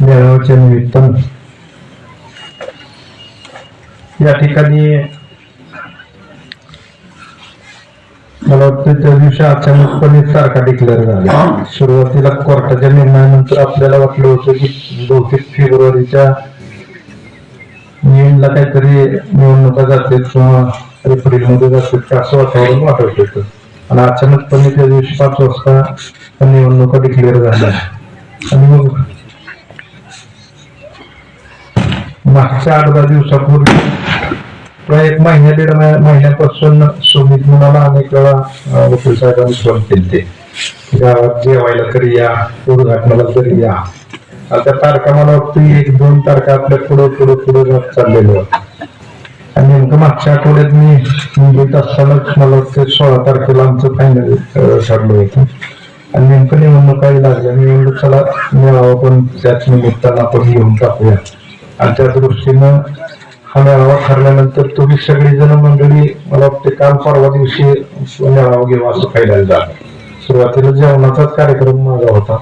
मेळाव्याच्या निमित्तानं या ठिकाणी मला वाटतं त्या दिवशी अचानकपणे तारखा डिक्लेअर झाल्या सुरुवातीला कोर्टाच्या निर्णयानंतर आपल्याला वाटलं होतं की बहुतेक फेब्रुवारीच्या मेनला काहीतरी निवडणुका जातील किंवा एप्रिलमध्ये जातील असं वातावरण वाटत होतं. आणि अचानकपणे त्या दिवशी पाच वाजता निवडणुका डिक्लेअर झाल्या. आणि मग मागच्या आठ दहा दिवसापूर्वी एक महिन्या दीड महिन्यापासून सुमित मुलाला अनेक वेळा वकील साहेबांनी फोन केले ते गावात जेवायला तरी या उद्घाटनाला तरी या. आता तारखा मला वाटतं एक दोन तारखा आपल्या पुढे पुढे पुढे जात चाललेलो नेमकं मागच्या आठवड्यात मी मुंबईत असतानाच मला वाटतं सोळा तारखेला आमचं फायनल ठरलं होतं. आणि नेमकं निवडणुकाही लागल्या मी म्हणलं चला मेळावा पण त्याच निमित्तानं आपण घेऊन टाकूया. आणि त्या दृष्टीनं हा मेळावा ठरल्यानंतर तुम्ही सगळेजण मंडळी मला वाटते काल परवा दिवशी मेळावा घेऊ असं फायदा झालं. सुरुवातीला जेवणाचाच कार्यक्रम माझा होता.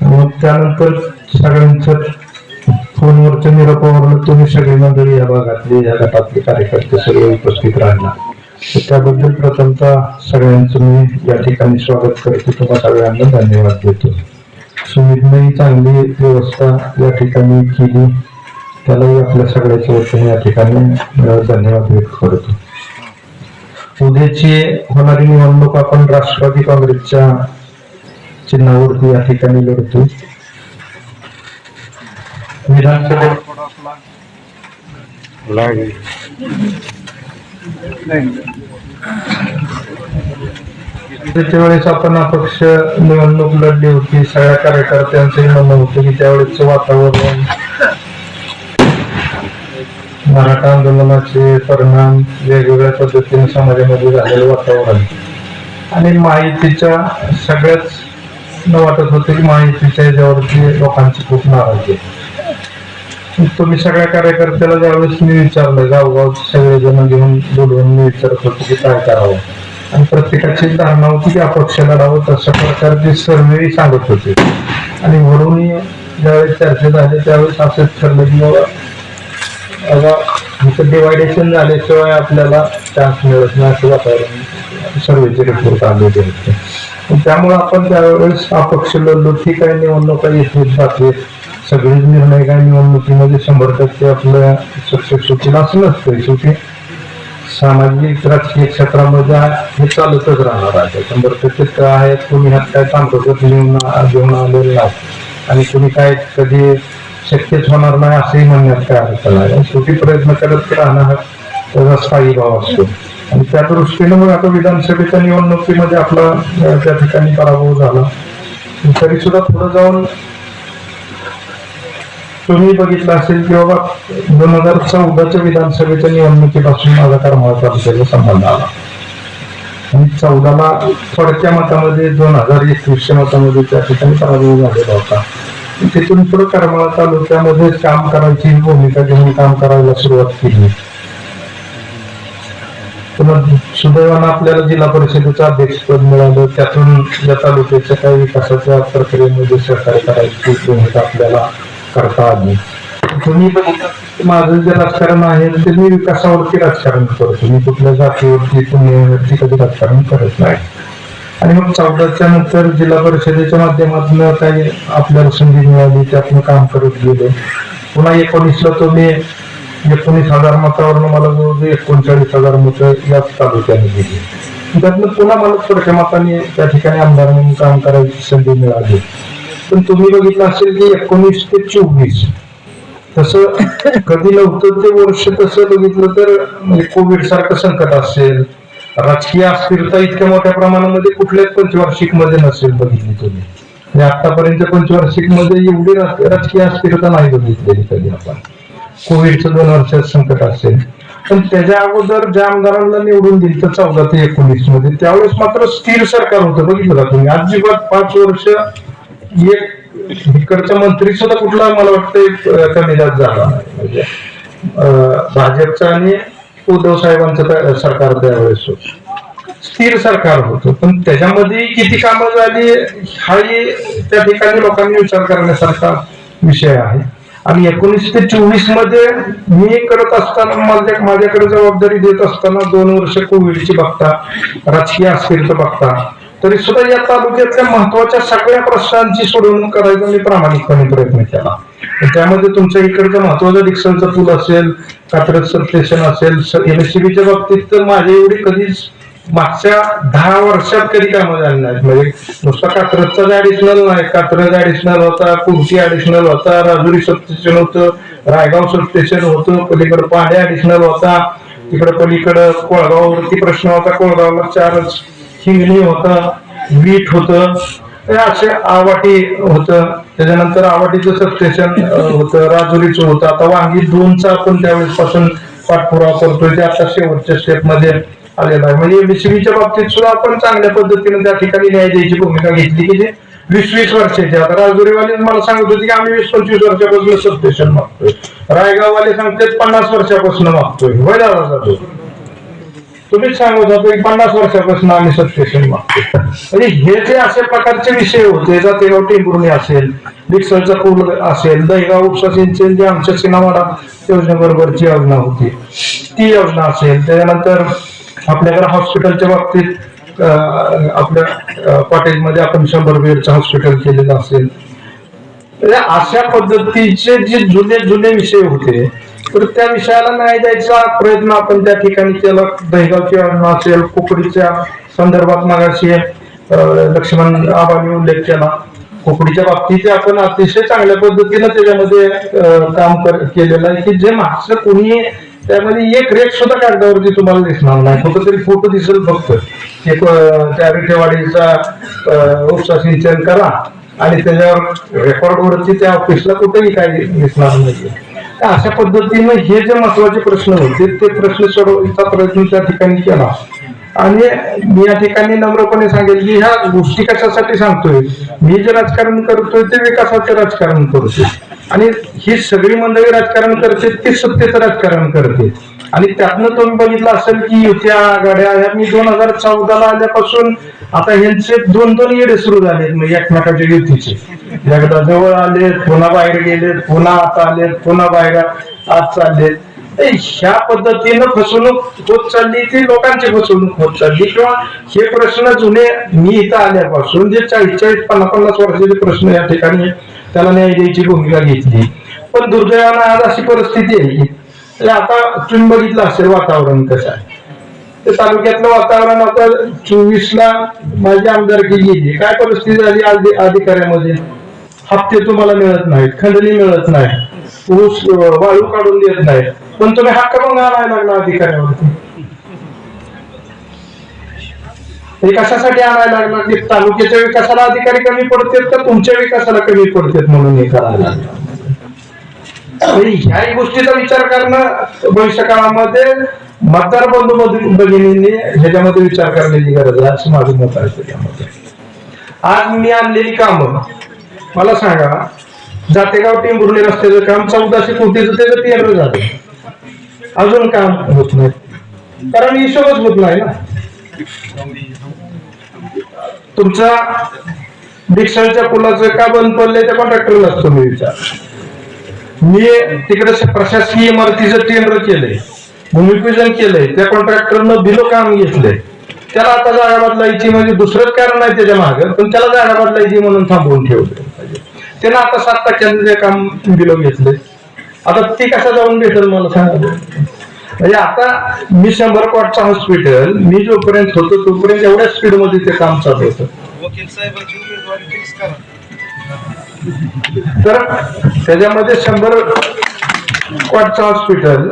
मग त्यानंतर सगळ्यांचं फोनवरच्या निरोपावरून तुम्ही सगळी मंडळी या भागातली या गटातले कार्यकर्ते सगळे उपस्थित राहिला त्याबद्दल प्रथमतः सगळ्यांचं मी या ठिकाणी स्वागत करतो. तुम्हाला सगळ्यांना धन्यवाद देतो. सुमितने चांगली व्यवस्था या ठिकाणी केली. त्यालाही आपल्या सगळ्याच्या वतीने या ठिकाणी धन्यवाद व्यक्त करतो. उद्याची होणारी निवडणूक आपण राष्ट्रवादी काँग्रेसच्या चिन्हावरती या ठिकाणी लढतो. विधानसभा. त्याच्या वेळेस आपण अपक्ष निवडणूक लढली होती. सगळ्या कार्यकर्त्यांचंही म्हणणं होतं की त्यावेळेस वातावरण मराठा आंदोलनाचे परिणाम वेगवेगळ्या पद्धतीने समाजामध्ये झालेलं वातावरण. आणि माहितीच्या सगळ्याच न वाटत होतं की माहितीच्या याच्यावरती लोकांची खूप नाराजी आहे. तुम्ही सगळ्या कार्यकर्त्याला ज्यावेळेस मी विचारलं गावगाव सगळेजण घेऊन बोलवून मी विचारत होतो की काय करावं. आणि प्रत्येकाची धारणा होती की अपक्ष लढावं तशा प्रकारचे सर्वे सांगत होते. आणि म्हणून ज्यावेळेस चर्चा झाली त्यावेळेस असंच ठरलं की बाबा आमचं डिवायडेशन झाल्याशिवाय आपल्याला चान्स मिळत नाही असं वातावरण सर्वेचे रिपोर्ट आलेले होते. त्यामुळे आपण त्यावेळेस अपक्ष लढलो ठीक आहे निवडणुका येत जाते सगळेच निर्णय काय निवडणुकीमध्ये शंभर टक्के आपलं सक्सेस होतील असं नसतं शेवटी सामाजिक राजकीय क्षेत्रामध्ये हे चालतच राहणार आहे. शंभर टक्के काय आहे कोणी ह्यात काय तांत्रिक लिहून घेऊन आलेलं नाही आणि कोणी काय कधी शक्यच होणार नाही असंही म्हणण्यात काय अर्थ नाही. आणि शेवटी प्रयत्न करत राहणं हा त्याचा स्थायी भाव असतो. आणि त्या दृष्टीनं मग आता विधानसभेच्या निवडणुकीमध्ये आपला त्या ठिकाणी पराभव झाला. तरी सुद्धा पुढे जाऊन तुम्ही बघितलं असेल की बाबा दोन हजार चौदाच्या विधानसभेच्या निवडणुकीपासून माझा कर्माला तालुक्याचा संबंध आला. आणि चौदाला थोडक्या मतामध्ये दोन हजार एकवीसच्या मतामध्ये त्या ठिकाणी पराभव झालेला होता. तिथून पुढे करमाळा तालुक्यामध्ये काम करायची भूमिका घेऊन काम करायला सुरुवात केली. सुदैवानं आपल्याला जिल्हा परिषदेचं अध्यक्षपद मिळालं. त्यातून या तालुक्याच्या काही विकासाच्या प्रक्रियेमध्ये सहकार्य करायची भूमिका आपल्याला करता आली तुम्ही पण माझं जे राजकारण आहे ते मी विकासावरती राजकारण करतो? मी कुठल्या जातीवरती पुण्यावरती कधी राजकारण करत नाही? आणि मग चौदाच्या नंतर जिल्हा परिषदेच्या माध्यमातून काही आपल्याला संधी मिळाली त्यातून काम करत गेलो. पुन्हा एकोणीसला तुम्ही एकोणीस हजार मतावरनं मला जवळजवळ एकोणचाळीस हजार मतं याच तालुक्याने दिली. त्यातनं पुन्हा मला थोडक्या मताने त्या ठिकाणी आमदार म्हणून काम करायची संधी मिळाली. पण तुम्ही बघितलं असेल की एकोणीस ते चोवीस. तसं कधी नव्हतं ते वर्ष तसं बघितलं तर म्हणजे कोविड सारखं संकट असेल राजकीय अस्थिरता इतक्या मोठ्या प्रमाणामध्ये कुठल्याच पंचवार्षिकमध्ये नसेल बघितली तुम्ही. आतापर्यंत पंचवार्षिकमध्ये एवढी राज- राजकीय अस्थिरता नाही बघितलेली कधी आपण. कोविडचं दोन वर्षात संकट असेल. पण त्याच्या अगोदर ज्या आमदारांना निवडून दिलं तर चौदा ते एकोणीसमध्ये त्यावेळेस मात्र स्थिर सरकार होतं. बघितलं का तुम्ही? अजिबात पाच वर्ष एक इकडचा मंत्री सुद्धा कुठला मला वाटतं कमी झाला. नाही. म्हणजे भाजपचा आणि उद्धव साहेबांचं सरकार त्यावेळेस स्थिर सरकार होतं. पण त्याच्यामध्ये किती कामं झाली हाही त्या ठिकाणी लोकांनी विचार करण्यासारखा विषय आहे. आणि एकोणीस ते चोवीसमध्ये मी करत असताना माझ्या माझ्याकडे जबाबदारी देत असताना दोन वर्ष कोविडची बघता राजकीय अस्थिरता बघता तरी सुद्धा या तालुक्यातल्या महत्त्वाच्या सगळ्या प्रश्नांची सोडवणूक करायचा मी प्रामाणिकपणे प्रयत्न केला. त्यामध्ये तुमच्या इकडचं महत्वाचं डिक्सनचं पूल असेल कात्रज सब स्टेशन असेल एमएससीबीच्या बाबतीत तर माझ्या एवढी कधीच मागच्या दहा वर्षात कधी कामं झाली नाहीत. म्हणजे नुसता कात्रजचाच ऍडिशनल नाही. कात्रज ऍडिशनल होता कुर्टी ऍडिशनल होता राजुरी सबस्टेशन होतं रायगाव सबस्टेशन होतं पलीकडे पांडे ऍडिशनल होता तिकडे पलीकडं कोळगाववरती प्रश्न होता कोळगावला चारच हिंगणी होतं वीट होतं हे असे आवाटी होतं. त्याच्यानंतर आवाटीचं सबस्टेशन होतं राजुरीचं होतं. आता वांगी दोनचा आपण त्यावेळेस पासून पाठपुरावा करतोय. ते आता शेवटच्या स्टेपमध्ये आलेला आहे. म्हणजे एमएससीबीच्या बाबतीत सुद्धा आपण चांगल्या पद्धतीने त्या ठिकाणी न्याय द्यायची भूमिका घेतली की जे वीस वीस वर्षाचे. आता राजुरीवाले मला सांगत होते की आम्ही वीस पंचवीस वर्षापासून सबस्टेशन मागतोय. रायगाववाले सांगतात पन्नास वर्षापासून मागतोय. होय दादा जातो तुम्हीच सांगत होता की पन्नास वर्षापासून आम्ही सबस्टेशन मागतो म्हणजे हे जे अशा प्रकारचे विषय होते जातेगाव टेंभुर्णी असेल डिक्सलचा पूल असेल दहीगाव उपसा सिंचन जे आमच्या सिनावाडा योजनेबरोबरची योजना होती ती योजना असेल त्याच्यानंतर आपल्याकडे हॉस्पिटलच्या बाबतीत अं, आपल्या कॉटेजमध्ये आपण शंभर बेडचं हॉस्पिटल केलेलं असेल. म्हणजे अशा पद्धतीचे जे जुने जुने विषय होते तर त्या विषयाला न्याय द्यायचा प्रयत्न आपण त्या ठिकाणी केला. दहीगावची योजना असेल कुकडीच्या संदर्भात मागाशी लक्ष्मण आबांनी उल्लेख केला. कुकडीच्या बाबतीत आपण अतिशय चांगल्या पद्धतीनं त्याच्यामध्ये काम केलेलं आहे की जे मागचं कोणी त्यामध्ये एक रेट सुद्धा कागदावरती तुम्हाला दिसणार नाही. फक्त तरी फोटो दिसेल फक्त. एक त्या रिठेवाडीचा अं, उपसा सिंचन करा आणि त्याच्यावर रेकॉर्ड वरती त्या ऑफिसला कुठेही काही दिसणार नाही अशा पद्धतीनं हे जे महत्त्वाचे प्रश्न होते ते प्रश्न सोडवण्याचा प्रयत्न त्या ठिकाणी केला. आणि मी या ठिकाणी नम्रपणे सांगेल की ह्या गोष्टी कशासाठी सांगतोय? मी जे राजकारण करतोय ते विकासाचं राजकारण करतोय. आणि ही सगळी मंडळी राजकारण करते ते सत्तेचं राजकारण करते. आणि त्यातनं तुम्ही बघितलं असेल की युत्या आघाड्या ह्या मी दोन हजार चौदाला आल्यापासून आता ह्यांचे दोन दोन येडे सुरू झाले एकमेकाच्या युतीचे. एकदा जवळ आले पुन्हा बाहेर गेले पुन्हा आता आले पुन्हा बाहेर आज चालले ह्या पद्धतीनं फसवणूक होत चालली ती लोकांची फसवणूक होत चालली. किंवा हे प्रश्न जुने मी इथं आल्यापासून जे चाळीस चाळीस पन्नास पन्नास वर्षाचे प्रश्न या ठिकाणी त्याला न्याय द्यायची भूमिका घेतली. पण दुर्दैवानं आज अशी परिस्थिती आहे आता तुम्ही बघितलं असेल वातावरण कसं आहे? ते तालुक्यातलं वातावरण आता चोवीस ला माझी आमदारकी गेली. काय परिस्थिती झाली अधिकाऱ्यामध्ये? हप्ते तुम्हाला मिळत नाहीत खंडणी मिळत नाही ऊस वाळू काढून देत नाही पण तुम्ही हक्क पण आणायला लागला अधिकाऱ्यावरती. हे कशासाठी आणायला लागला? की तालुक्याच्या विकासाला अधिकारी कमी पडतात का तुमच्या विकासाला कमी पडतात म्हणून हे करायला लागला? आणि ह्याही गोष्टीचा विचार करणं भविष्य काळामध्ये मतदार बंधू बंधू- भगिनींनी ह्याच्यामध्ये विचार करण्याची गरज आहे. असं माझं मत आहे त्याच्यामध्ये. आज मी आणलेली कामं मला सांगा जातेगाव टेंभुर्णी रस्त्याचं काम चौदाशे कोटीचं त्याचं टेंडर झालं? अजून काम होत नाही. कारण हिशोबच होत नाही ना. तुमचा डिक्शनच्या पुलाचं का बंद पडलंय त्या कॉन्ट्रॅक्टरला तुम्ही विचार. मी तिकडे प्रशासकीय इमारतीचं टेंडर केलंय भूमिपूजन केलंय त्या कॉन्ट्रॅक्टरनं दिलं काम घेतलंय. त्याला आता जागा बदलायची म्हणजे दुसरंच कारण नाही त्याच्यामागे पण त्याला जागा बदलायची म्हणून थांबवून ठेवलं त्यानं आता सात टक्क्यानं ते काम दिलं घेतलंय आता ते कसं जाऊन भेटेल मला सांगा. म्हणजे आता मी शंभर कोटचं हॉस्पिटल मी जोपर्यंत होतो तोपर्यंत एवढ्या स्पीडमध्ये ते काम चालू होतं. तर त्याच्यामध्ये शंभर क्वाटचं हॉस्पिटल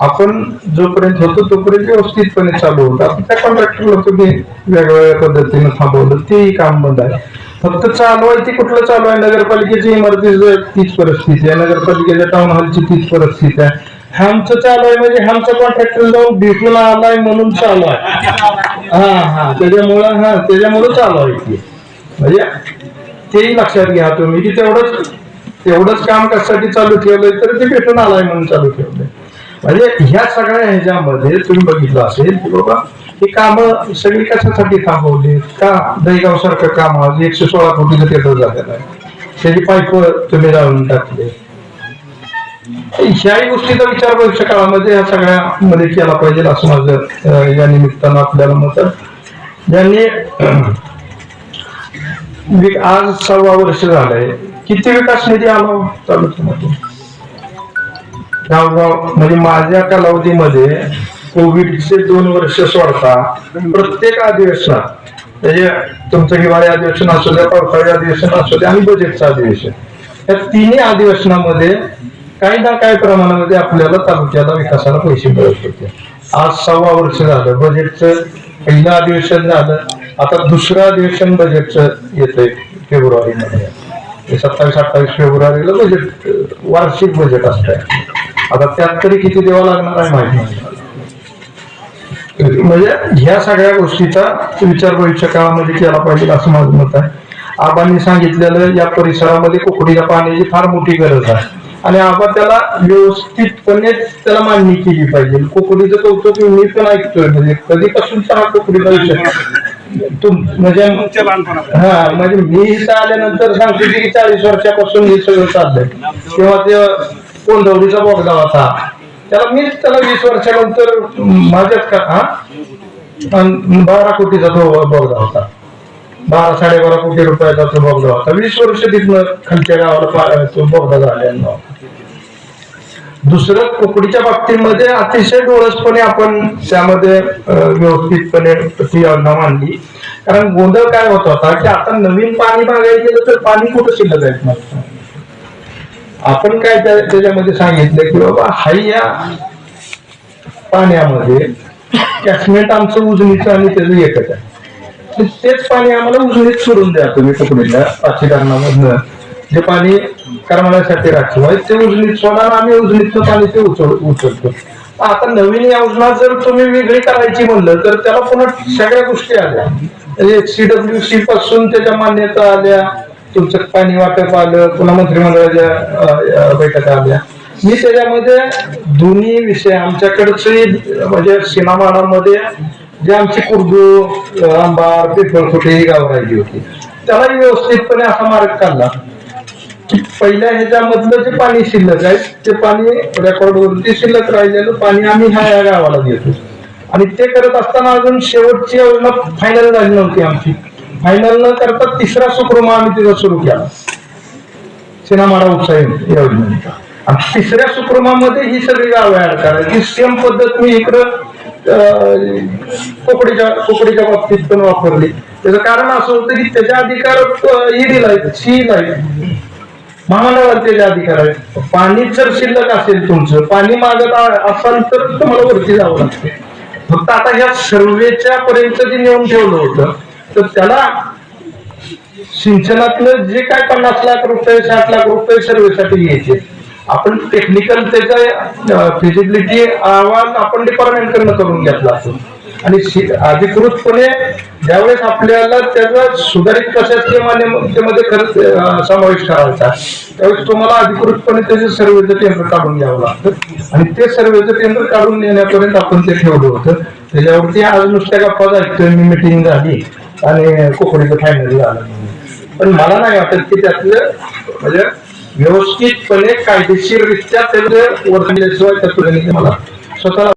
आपण जोपर्यंत होतो तोपर्यंत व्यवस्थितपणे चालू होतं. आता त्या कॉन्ट्रॅक्टरला तुम्ही वेगवेगळ्या पद्धतीनं थांबवलं तेही काम बंद आहे. फक्त चालू आहे ते कुठलं चालू आहे? नगरपालिकेची इमारतीचं तीच परिस्थिती आहे. नगरपालिकेच्या टाउन हॉलची तीच परिस्थिती आहे. आमचं चालू आहे म्हणजे आमचं कॉन्ट्रॅक्टर जाऊन भेटून आलाय म्हणून चालू आहे. हा हा त्याच्यामुळं हा त्याच्यामुळं चालू आहे ते. म्हणजे तेही लक्षात घ्या तुम्ही की तेवढंच तेवढंच काम कशासाठी चालू ठेवलंय तर ते भेटून आलाय म्हणून चालू ठेवलंय. म्हणजे ह्या सगळ्या ह्याच्यामध्ये तुम्ही बघितलं असेल की बाबा ही कामं सगळी कशासाठी थांबवली? का दहीगाव सारखं काम आज एकशे सोळा कोटीचं थिएटर झालेलं आहे? त्याची पाईप तुम्ही लावून टाकले. ह्याही गोष्टीचा विचार भविष्य काळामध्ये ह्या सगळ्या मध्ये केला पाहिजे असं माझं या निमित्तानं आपल्याला मत ज्यांनी आज सव्वा वर्ष झालंय किती विकास निधी आला हो तालुक्यामध्ये? म्हणजे माझ्या कालावधीमध्ये कोविडचे दोन वर्ष सोडता प्रत्येक अधिवेशनात म्हणजे तुमचं हिवाळी अधिवेशन असू द्या पावसाळी अधिवेशन असू द्या आणि बजेटचं अधिवेशन. या तिन्ही अधिवेशनामध्ये काही ना काही प्रमाणामध्ये आपल्याला तालुक्याला विकासाला पैसे मिळत होते. आज सव्वा वर्ष झालं बजेटचं पहिलं अधिवेशन झालं आता दुसरं अधिवेशन बजेटचं येतंय फेब्रुवारीमध्ये. सत्तावीस अठ्ठावीस फेब्रुवारीला बजेट वार्षिक बजेट असतंय. आता त्यात तरी किती द्यावं लागणार आहे माहिती नाही. म्हणजे ह्या सगळ्या गोष्टीचा विचार भविष्य काळामध्ये केला पाहिजे असं माझं मत आहे. आबांनी सांगितलेलं या परिसरामध्ये कुकडीच्या पाण्याची फार मोठी गरज आहे. आणि आबा त्याला व्यवस्थितपणे त्याला मान्य केली पाहिजे. कुकडीचं कौतुक मी पण ऐकतोय. म्हणजे कधीपासूनचा हा कुकडीचा विषय? तुम म्हणजे हा म्हणजे मी इथं आल्यानंतर सांगतो की चाळीस वर्षापासून हे सगळं चाललंय. तेव्हा ते कोंडवडीचा बोगदा होता. त्याला मीच त्याला वीस वर्षानंतर माझ्याच का हा? बारा कोटीचा तो बोगदा होता. बारा साडेबारा कोटी रुपयाचा तो बोगदा होता. वीस वर्ष तिथनं खालच्या गावाला पा- तो बोगदा झालेला दुसरं कुकडीच्या बाबतीमध्ये अतिशय डोळसपणे आपण त्यामध्ये व्यवस्थितपणे ती योजना मांडली. कारण गोंधळ काय होत होता की आता नवीन पाणी मागायला गेलं तर पाणी कुठं शिल्लक आहे मागचं? आपण काय त्या- त्याच्यामध्ये सांगितलं की बाबा हाय या पाण्यामध्ये कॅशमेंट आमचं उजनीचं आणि त्याचं एकच आहे. तेच पाणी आम्हाला उजनीत सोडून द्या तुम्ही कुकडीला पाचीकरणामधनं जे पाणी करमाण्यासाठी राखीव आहे ते उजनीत सोडा आम्ही उजनीतलं पाणी ते उचल उचलतो. आता नवीन योजना जर तुम्ही वेगळी करायची म्हणलं तर त्याला पुन्हा सगळ्या गोष्टी आल्या. म्हणजे सीडब्ल्यू सी पासून त्याच्या मान्यता आल्या. तुमचं पाणी वाटप आलं पुन्हा मंत्रिमंडळाच्या बैठका आल्या. मी त्याच्यामध्ये दोन्ही विषय आमच्याकडचे म्हणजे सिनामाडामध्ये जे आमची कुर्दू आंबार पिंपळखुटे ही गाव राहिली होती त्यालाही व्यवस्थितपणे असा मार्ग काढला. की पहिल्या ह्याच्यामधलं जे पाणी शिल्लक आहे ते पाणी रेकॉर्डवरती शिल्लक राहिलेलं पाणी आम्ही ह्या या गावाला देतो. आणि ते करत असताना अजून शेवटची योजना फायनल झाली नव्हती आमची. फायनल न करता तिसरा सुक्रमा आम्ही तिथं सुरू केला. सिनामाडा उपसा योजनेचा. आणि तिसऱ्या सुक्रमामध्ये ही सगळी गावं ऍड करायची सेम पद्धत मी इकडं कोकडीच्या कोकडीच्या बाबतीत पण वापरली. त्याचं कारण असं होतं की त्याच्या अधिकार ही दिलाय सी दिलाय महामंडळाला त्याचे अधिकार आहेत. पाणी जर शिल्लक असेल तुमचं पाणी मागत असाल तर तुम्हाला वरती जावं लागतं. फक्त आता ह्या सर्वेच्या पर्यंत जे नेऊन ठेवलं होतं तर त्याला सिंचनातलं जे काय पन्नास लाख रुपये साठ लाख रुपये सर्वेसाठी घ्यायचे. आपण टेक्निकल त्याचा फिजिबिलिटी अहवाल आपण डिपार्टमेंटकडनं करून घेतला असतो. आणि अधिकृतपणे ज्यावेळेस आपल्याला त्याचा सुधारित प्रशासकीय मान्यतेमध्ये खरंच समावेश करायचा त्यावेळेस तुम्हाला अधिकृतपणे त्याचे सर्वेचं केंद्र काढून घ्यावं लागतं. आणि ते सर्वेचं केंद्र काढून नेण्यापर्यंत आपण ते ठेवलं होतं. त्याच्यावरती आज नुसत्या गप्पा ऐकतोय मी मिटिंग झाली. आणि कोकणीचं फायनल झालं. पण मला नाही वाटत की त्यातलं म्हणजे व्यवस्थितपणे कायदेशीररित्या त्याचं वर्तन दिल्याशिवाय त्या मला स्वतःला